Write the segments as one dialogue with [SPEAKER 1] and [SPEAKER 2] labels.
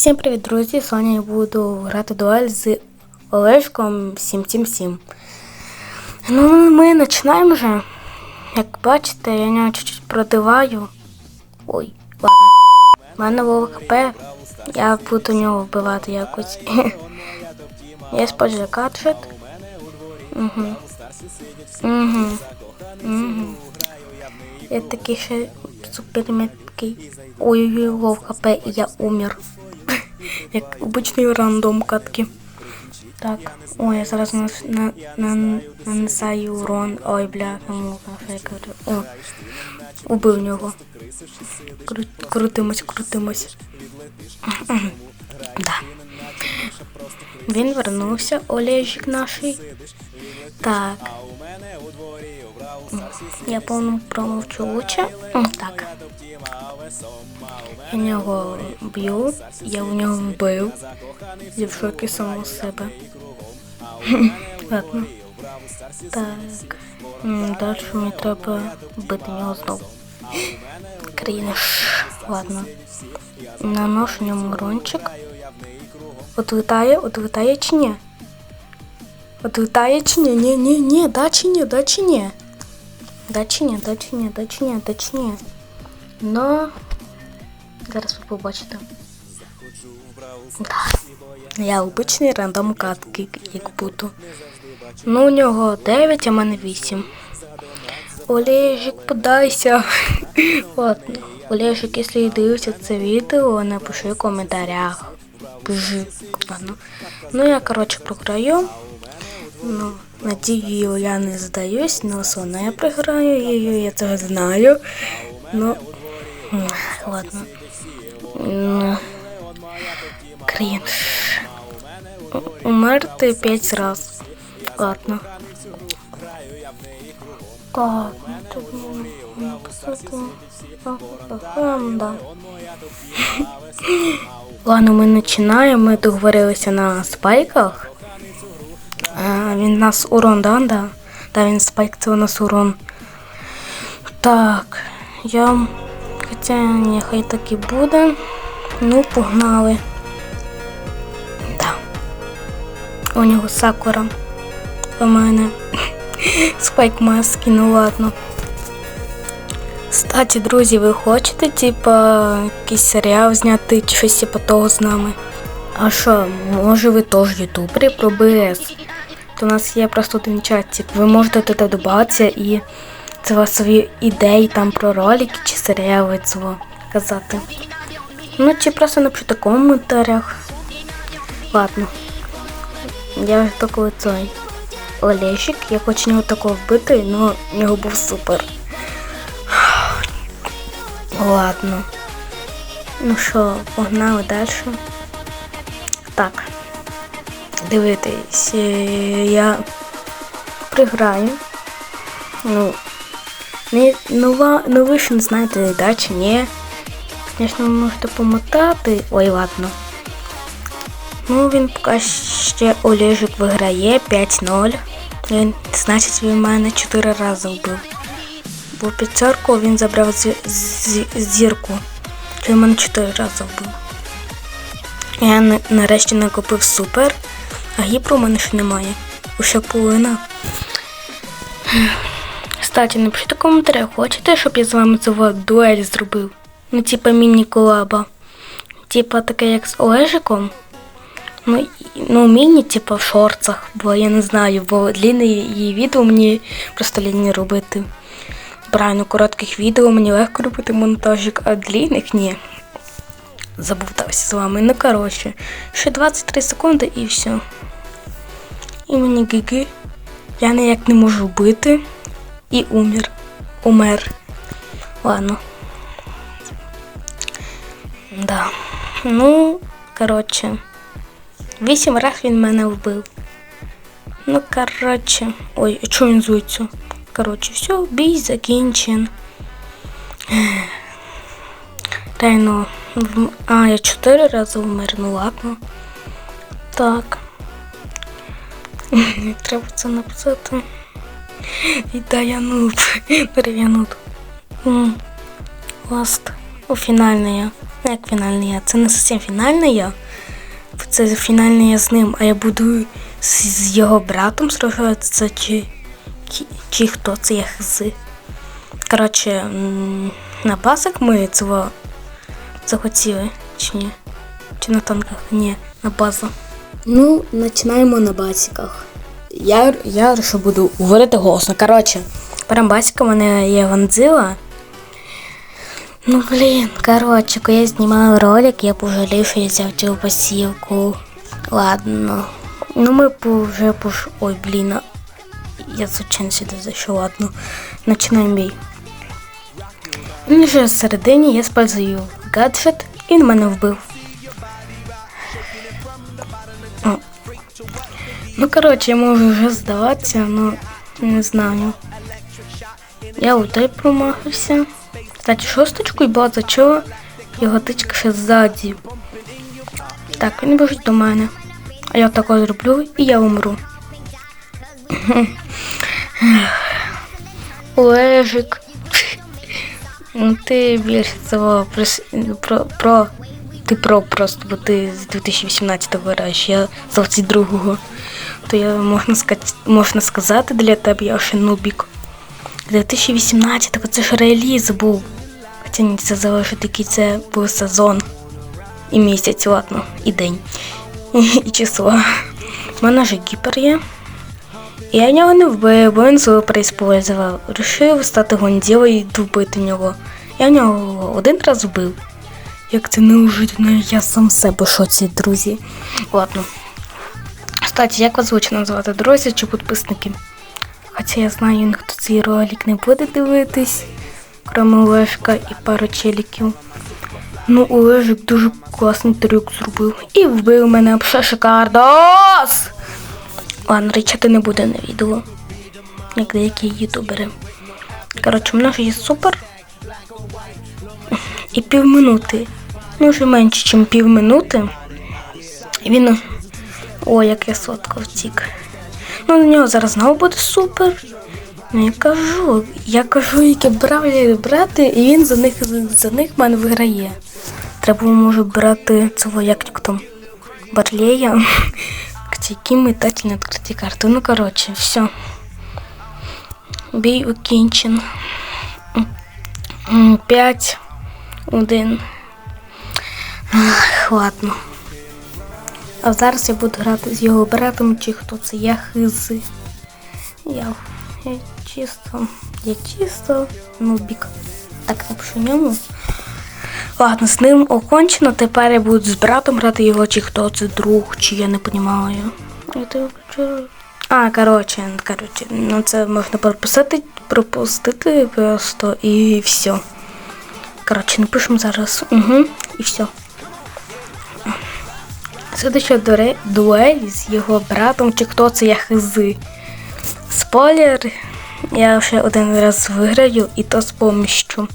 [SPEAKER 1] Всім привіт, друзі! Сьогодні я буду грати дуель з Олешком 777. Ну, ми починаємо вже. Як бачите, я нього чуть-чуть продиваю. Ой, ладно. У мене було ХП. Я буду нього вбивати якось. Я использую гаджет. Угу. Угу. Угу. Я такий ще суперметкий. Ой-ой-ой, лов хп, і я умер. Як обичний рандом катки. Так, ой, я зараз нас, на, на, нанесаю урон. Ой, бляха, муха, що я кажу. О, убив нього. Кру, крутимось, крутимось. да. Він вернувся, Олежик наший. Так. Я повну промовчу лучше. Так. Я нього б'ю, я у нього вбив. Я в самого себе. Ладно. Так. Далі мені треба бити нього знову. Крінж. Ладно. Наношу ньому урончик. От летає, от летає чи ні? От летає чи ні? Ні, ні, ні, да чи ні, да чи ні? Да чи ні, да чи ні, да чи ні, да чи ні. Но зараз ви побачите. Да. Я обичний рандом катки, як буду. Ну, у нього 9, а в мене 8. Олежик, подайся. Ладно. Олежик, якщо дивишся це відео, напиши в коментарях. Бжи. Ладно. Ну, я, короче, програю. Ну, надію, я не здаюсь, но все я програю її, я це знаю. Ну, ладно. М, Крінж. У- Умерти п'ять раз. Ладно. Так, ну тут да. Ладно, ми починаємо. Ми договорилися на спайках. А, він нас урон, да? Да, да він спайк, це у нас урон. Так, я. Хоча нехай так і буде. Ну, погнали. Да. У нього сакура. У мене. Спайк маски, ну ладно. Кстати, друзі, ви хочете, типа, якийсь серіал зняти чи щось типа того з нами? А що, може ви теж ютубери про БС? То у нас є просто один чатик. Ви можете туди додатися і вас свої ідеї там про ролики чи серіали цього казати. Ну, чи просто напишіть в коментарях. Ладно. Я такий цей Олещик, я хочу нього такого вбити, але в нього був супер. Ладно. Ну що, погнали далі. Так. Дивитись, е, я приграю. Ну, не, ну ви ж не знаєте, да чи ні. Звісно, ви можете помотати. Ой, ладно. Ну, він поки ще Олежик виграє 5-0. Він, значить, він мене 4 рази вбив. Бо п'ятерку він забрав з, з, зірку. Він мене 4 рази вбив. Я на- нарешті накопив супер, а гіпру у мене ще немає. Уже половина. Кстати, напишіть у коментарях, хочете, щоб я з вами цього дуель зробив? Ну, типа міні-колаба. Типа таке, як з Олежиком. Ну, ну міні, типа в шорцах, бо я не знаю, бо длінне її відео мені просто лінні робити. Правильно, коротких відео мені легко робити монтажик, а длінних ні. Забувтався з вами. Ну, коротше, ще 23 секунди і все. І мені гіги. Я ніяк не можу бити. І умер. Умер. Ладно. Да. Ну, коротше. Вісім раз він мене вбив. Ну, коротше. Ой, а чого він зується? Коротше, все, бій закінчен. Тайно. А, я чотири рази вмер, ну ладно. Так. Треба це написати. Да, я нуб. У фінальне я. Як фінальний я? Це не зовсім фінальний я. Це фінальний я з ним, а я буду з, з його братом сражатися, чи, чи, чи хто це я хз. Коротше, на базах ми цього захотіли, чи ні? Чи на танках? Ні, на базу. Ну, починаємо на басиках. Я, я що буду говорити голосно. Коротше, прям басика в мене є Ванзила. Ну блін, коротше, коли я знімала ролик, я пожалів, що я взяв цю посівку. Ладно. Ну ми вже пош... Ой, блін. Я звичайно сюди зайшов, ладно. Починаємо бій. Він вже всередині, я спальзую гаджет, і він мене вбив. Ну, коротше, я можу вже здаватися, але не знаю. Я у той промахався. Кстати, шосточку і база чого? Його тичка ще ззаді. Так, він біжить до мене. А я тако зроблю і я умру. Олежик. Ну ти більше цього про, про, про ти про просто, бо ти з 2018-го граєш, я з 22-го. То я можна сказати, можна сказати для тебе, я ще нубік. 2018-го це ж реліз був. Хоча ні, це залежить, який це був сезон. І місяць, ладно, і день. І число. У мене вже гіпер є. Я нього не вбив, бо він свою преіспользував. Рішив стати гонділою і вбити нього. Я нього один раз вбив. Як це неужитно, я сам себе шоці, друзі. Ладно. Кстати, як вас звучно називати друзі чи підписники? Хоча я знаю, ніхто цей ролик не буде дивитись, крім Олежка і пару челіків. Ну, Олежик дуже класний трюк зробив. І вбив мене все шикардос! Ладно, речати не буде на відео. Як деякі ютубери. Коротше, в нас є супер. І півминути ну вже менше, ніж пів минути. Він о, як я сотка втік. Ну, на нього зараз знову буде супер. Ну я кажу, я кажу, які бравлі брати, і він за них за них мене виграє. Треба може брати цього як там барлея. Які метательно відкриті карти. Ну коротше, все. Бій укінчен. 5, 1. Ах, ладно. А зараз я буду грати з його братом, чи хто це я хизи. Я, я чисто. Я чисто нубік. Так напишу ньому. Ладно, з ним окончено. Тепер я буду з братом грати його, чи хто це друг, чи я не розумію. А, коротше, коротше, ну це можна пропустити, пропустити просто і все. Коротше, напишемо зараз. Угу, і все. Следующа дуре- дуель з його братом, чи хто це я хизи. Спойлер, я вже один раз виграю, і то з помощью.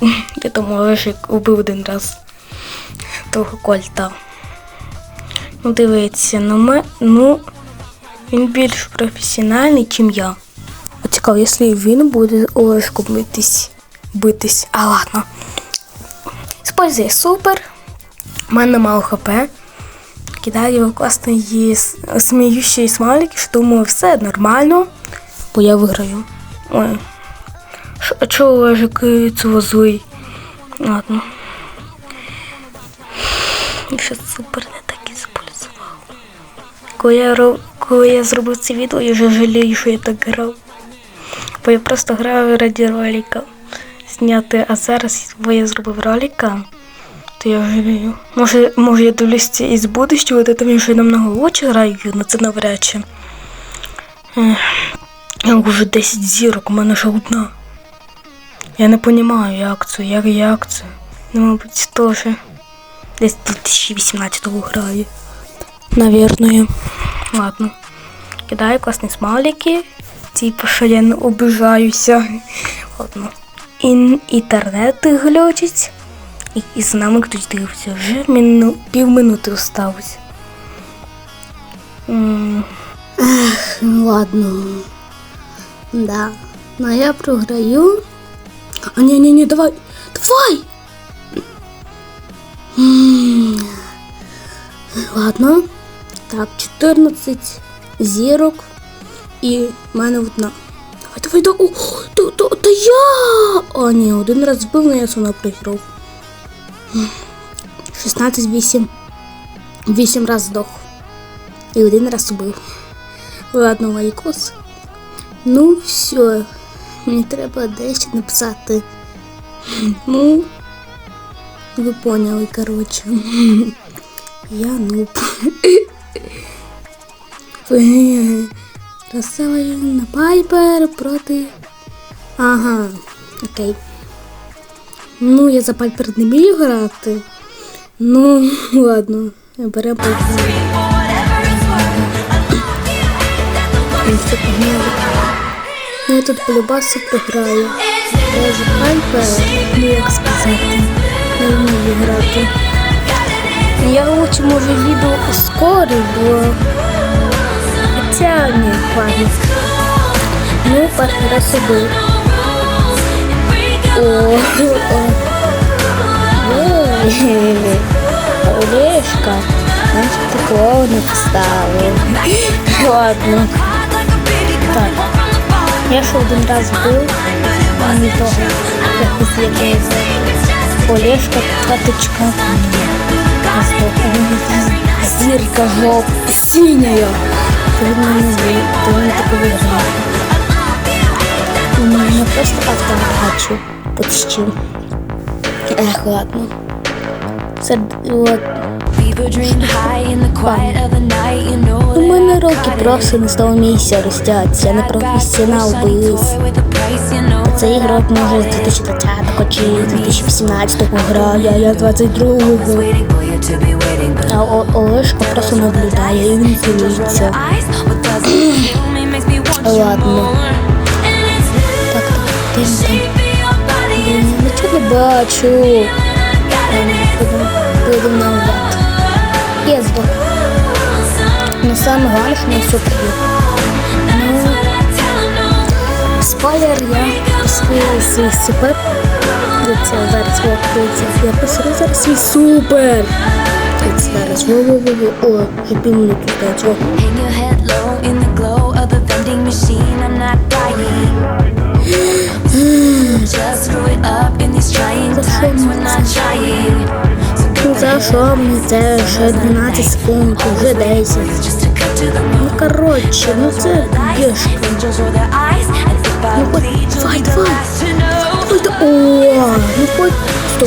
[SPEAKER 1] Я думаю, що убив один раз того кольта. Ну, дивіться, ну ми, ну, він більш професіональний, ніж я. Цікаво, якщо він буде Олешку битись, битись. А ладно. Использує супер. У мене мало хп. Кидаю класний сміючий смайлик, що думаю, все нормально, бо я виграю. Ой. А чого Олежик е, цього злий? Ладно. Ще супер не так і использував. Коли я, ро- коли я зробив це відео, я вже жалію, що я так грав. Бо я просто граю раді ролика зняти, а зараз, бо я зробив ролика, то я жалію. Може, може я дивлюсь із будущого, то там я вже намного лучше граю, але це навряд чи. Я вже 10 зірок, у мене ж одна. Я не розумію, як це, як, як це. Ну, мабуть, теж десь 2018-го граю. Наверное. Ладно. Кидаю класні смайлики. Типу, що я не обижаюся. Ладно. Ін- інтернет глючить. І, з нами хтось дивився. Вже міну, півминути осталось. М,
[SPEAKER 2] Ну ладно. Да. Ну я програю. А ні, ні, ні, давай. Давай! Ладно. Так, 14 зірок. І в мене одна. Давай, давай, давай. То, то, то я. О, ні, один раз збив, але я сама приграв. 16, 8. 8 раз здох. І один раз убив. Ладно, лайкос. Ну, все. Мені треба дещо написати. Ну, ви поняли, коротше. Я нуб. Розсилаю Пайпер проти. Ага, окей. Ну, я за Пайпер не вмію грати. Ну, ладно, беремо Пайпер. Ну. Ну, я тут полюбасу програю. Я за Пайпер, ну як сказати, не вмію грати. Я лучше може відео ускорю, бо Хотя ні, ладно. Ну, перший раз о. Ой, Олешка, ти клоуна поставив. Ладно. Так. Я ще один раз був, а не того, якось якийсь Олешка, каточка. Зірка жоп, синяя. Звик, ти мене таке виграв. Ну, Я просто автогачу почти. Ех, ладно. Це от. У мене роки просто не того місця ростять. Я не професіонал боюсь.
[SPEAKER 3] toy with a price, you know
[SPEAKER 2] Це ігрок може з 2020 чи 2018 граю, а я з 22-го.
[SPEAKER 3] waiting for you to be waiting, but
[SPEAKER 2] А О- Олешка просто наблюдає і він дивиться. Ладно. Так, так, тим там. Нічого не бачу. Підемо назад. Я здох. Ну саме що не все. Ну, спойлер, я посилю свій супер. Дивіться, зараз дивіться. Я посилю зараз свій супер. Дивіться, зараз. Во-во-во-во. О, вже пів минути
[SPEAKER 3] Hang your head low in the glow vending machine. I'm not dying. Just screw it up in these trying times. We're not trying.
[SPEAKER 2] Ну за що мені це вже 12 секунд, вже 10.
[SPEAKER 3] just to cut to the
[SPEAKER 2] Ну коротше, ну це бішка. Ну хоть, давай, давай. Ой, да- О, ну хоть,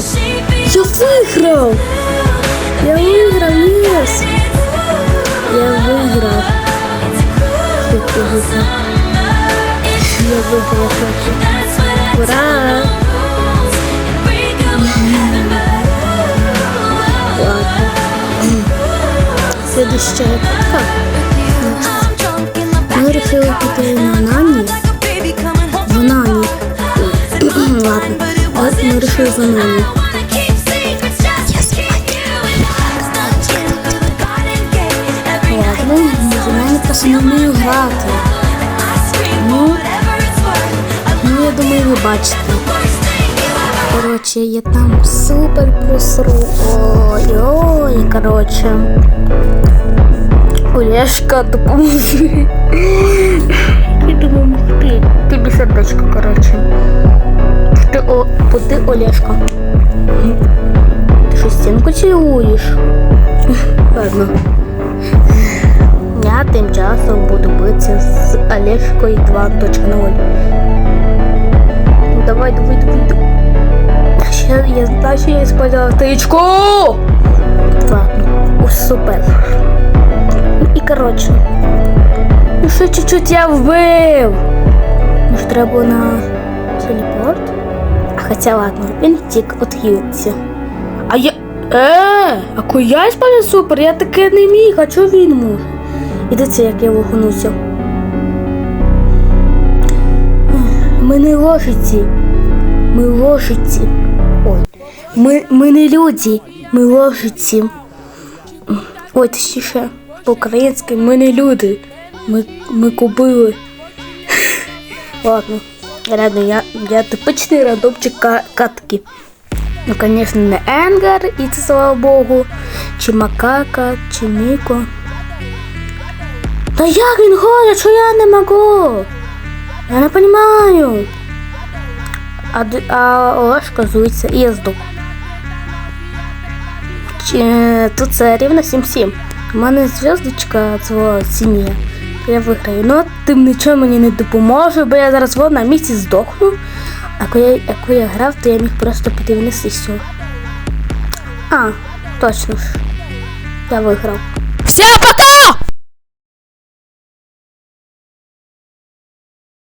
[SPEAKER 2] стоп. Я виграв! Я виграв, єс! Я виграв. Виграв? Я вирішили за ви бачите. Коротше, я там супер просру. Ой-ой, коротше. Олешка, допоможи. Я думаю, ти. Тобі сердечко, коротше. Ти, о, ти Олешка. Ти що стінку цілуєш? Ладно. Я тим часом буду битися з Олешкою 2.0. Давай, давай, давай, давай. Я знаю, що я использовала тичку. Ладно, о, супер. І коротше. Ну ще чуть-чуть я вбив. Може треба на телепорт? А хоча ладно, він втік відхилиться. А я. Е, а коли я использую супер, я таке не міг, а чого він може? І дивіться, як я вогнуся. Ми не лошиці. Ми лошиці. Ой. Ми, ми не люди, ми лошиці. Ой, точніше, по-українськи ми не люди. Ми, ми купили. Ладно. Ладно, я, я типичний рандомчик катки. Ну, звісно, не Енгар, і це слава Богу, чи Макака, чи Міко. Та як він ходить, що я не можу? Я не розумію. А, а Олешка зується я здох. Тут це рівно 7-7. У мене зв'язочка цього синя. Я виграю. Ну, тим нічого мені не допоможе, бо я зараз вон на місці здохну. А коли я, а коли я грав, то я міг просто піти все. А, точно ж. Я виграв.
[SPEAKER 1] Все, пока!